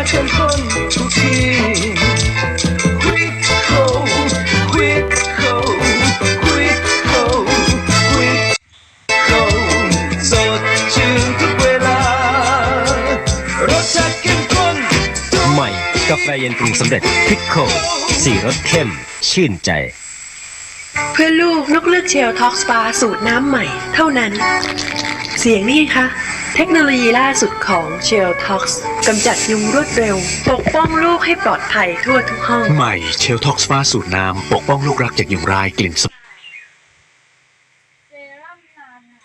รักเข้มข้นทุกทีกาใหม่กาแฟเย็นปรุงสำเร็จพิกโค go สีรสเข้ม ชื่นใจ เพื่อลูกนกเลือกเชลท็อกสปาสูตรน้ำใหม่ เท่านั้น เสียงนี่คะ ทคโนโลยีล่าสุดของเชลท็อกซ์กำจัดยุงรวดเร็ว ปกป้องลูกให้ปลอดภัยทั่วทุกห้อง ใหม่เชลท็อกซ์ฟ้าสูตรน้ำ ปกป้องลูกรักจากยุงรายกลิ่นส เซรั่มนานา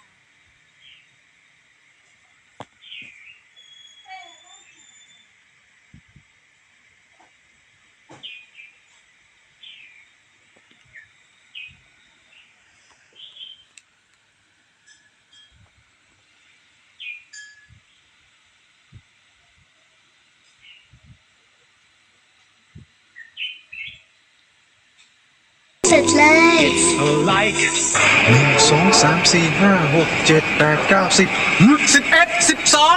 เสร็จเลย หนึ่งสองสามสี่ห้าหกเจ็ดแปดเก้าสิบสิบเอ็ดสิบสอง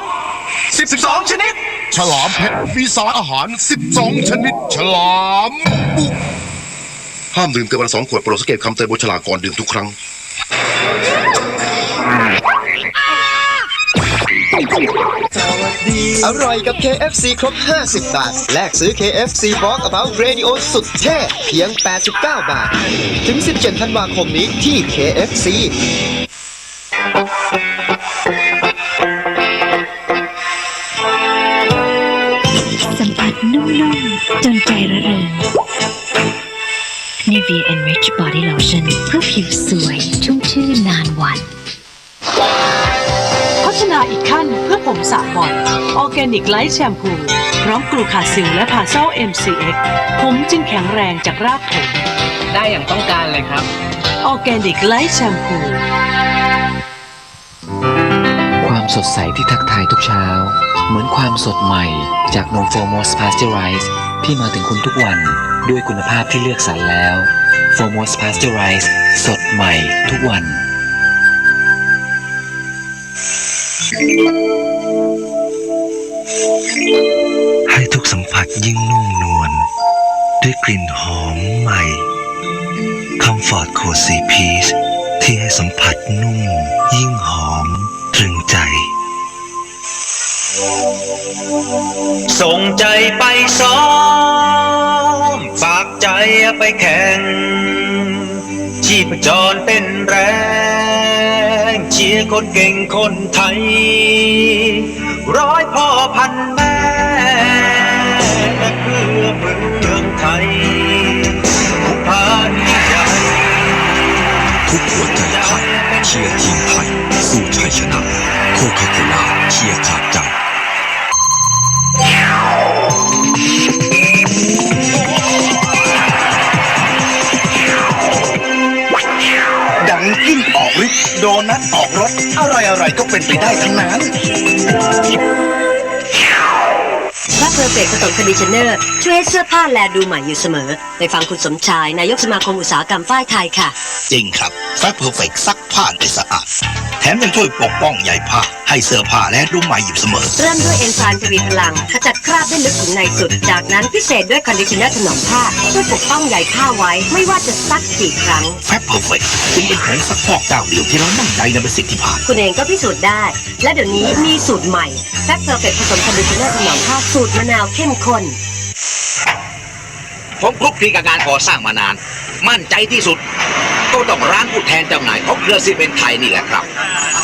สิบสิบสองชนิด ฉลามเพชรมีสารอาหาร 12 ชนิด ฉลามบุกห้ามดื่มเกินวันละสองขวดโปรดสังเกตคำเตือนบนฉลากก่อนดื่มทุกครั้ง อ อร่อยกับ KFC ครบ 50 บาท แลกซื้อ KFC Walk About Radio สุดเท่เพียง 89 บาท ถึง 17 ธันวาคมนี้ที่ KFC สัมผัสนุ่มๆจนใจระเริง Nivea Enrich Body Lotion เพื่อผิวสวย ชุ่มชื่นนานวันาอีกขั้นเพื่อผมสระบ่อยออร์แกนิกไลท์แชมพูพร้อมกลูคาซิลและพาเซล MCX ผมจึงแข็งแรงจากรากผมได้อย่างต้องการเลยครับ ออร์แกนิกไลท์แชมพู ความสดใสที่ทักทายทุกเช้า เหมือนความสดใหม่จากนมโฟมอสพาสเจอไรส์ที่มาถึงคุณทุกวันด้วยคุณภาพที่เลือกสรรแล้วโฟมอสพาสเจอไรส์สดใหม่ทุกวัน ให้ทุกสัมผัสยิ่งนุ่มนวลด้วยกลิ่นหอมใหม่ Comfort Cozy Peace ที่ให้สัมผัสนุ่มยิ่งหอมตรึงใจ ส่งใจไปซ้อม ฝากใจไปแข่งชีพจรเต้นแรง ชียร์คนเก่งคนไทย ร้อยพ่อพันแม่และเพื่อเมืองไทยผู้พานใหญ่ทุกหัวใจไทยเชียร์ทีมไทย สู้ชัยชนะ โคคาโคล่าเชียร์ขาดใจ ก็เป็นไปได้ทั้งนั้นพระเพอร์เฟกต์ผสมคอนดิชเนอร์ ช่วยให้เสื้อผ้าแลดูใหม่อยู่เสมอ ไปฟังคุณสมชาย นายกสมาคมอุตสาหกรรมฝ้ายไทยค่ะ จริงครับ แฟบเพอร์เฟกซักผ้าได้สะอาด แถมยังช่วยปกป้องใยผ้า ให้เสื้อผ้าและดูใหม่อยู่เสมอ เริ่มด้วยเอนไซม์ทวีพลังขจัดคราบได้ลึกถึงในสุด จากนั้นพิเศษด้วยคอนดิชเนอร์ถนอมผ้าช่วยปกป้องใยผ้าไว้ ไม่ว่าจะซักกี่ครั้ง แฟบเพอร์เฟกจึงเป็นผงซักฟอกเจ้าเดียวที่เรามั่นใจในประสิทธิภาพ คุณเองก็พิสูจน์ได้ และเดี๋ยวนี้มีสูตรใหม่แฟบเพอร์เฟกผสมคอนดิชเนอร์ถนอมผ้าสูตรมะนาวเข้มข้นผมคลุกคลีกับงานก่อสร้างมานาน มั่นใจที่สุด ก็ต้องร้านผู้แทนจำหน่ายของเครือซีเมนต์ไทยนี่แหละครับ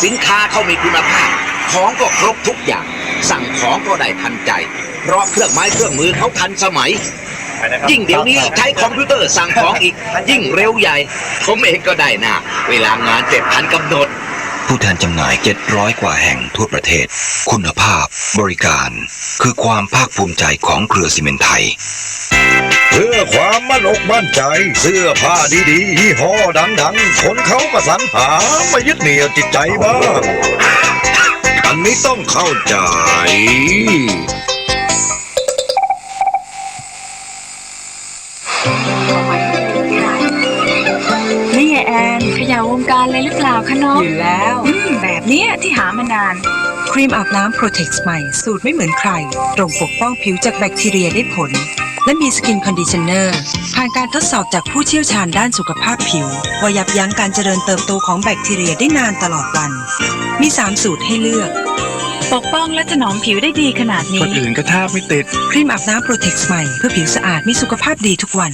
สินค้าเขามีคุณภาพ ของก็ครบทุกอย่าง สั่งของก็ได้ทันใจ เพราะเครื่องไม้เครื่องมือเขาทันสมัย ยิ่งเดี๋ยวนี้ใช้คอมพิวเตอร์สั่งของอีก ยิ่งเร็วใหญ่ ผมเองก็ได้นะเวลางานเจ็ดพันกำหนด ผู้แทนจำหน่าย 700 กว่าแห่งทั่วประเทศ คุณภาพ บริการ คือความภาคภูมิใจของเครือซีเมนต์ไทย เพื่อความมั่นอกมั่นใจ เสื้อผ้าดีๆยี่ห้อดังๆ คนเขาก็สรรหามายึดเหนี่ยวจิตใจบ้าง อันนี้ต้องเข้าใจาวงการเลยหรือเปล่าคะน้อง อยู่แล้วแบบเนี้ยที่หามานาน ครีมอาบน้ำ Protex ใหม่ สูตรไม่เหมือนใคร ตรงปกป้องผิวจากแบคทีเรียได้ผล และมีสกินคอนดิชเนอร์ผ่านการทดสอบจากผู้เชี่ยวชาญด้านสุขภาพผิว ว่ายับยั้งการเจริญเติบโตของแบคทีเรียได้นานตลอดวัน มี 3 สูตรให้เลือก ปกป้ององและถนอมผิวได้ดีขนาดคนนี้อื่นก็แทบไม่ติด ครีมอาบน้ำโปรเท็กซ์ใหม่เพื่อผิวสะอาดมีสุขภาพดีทุกวัน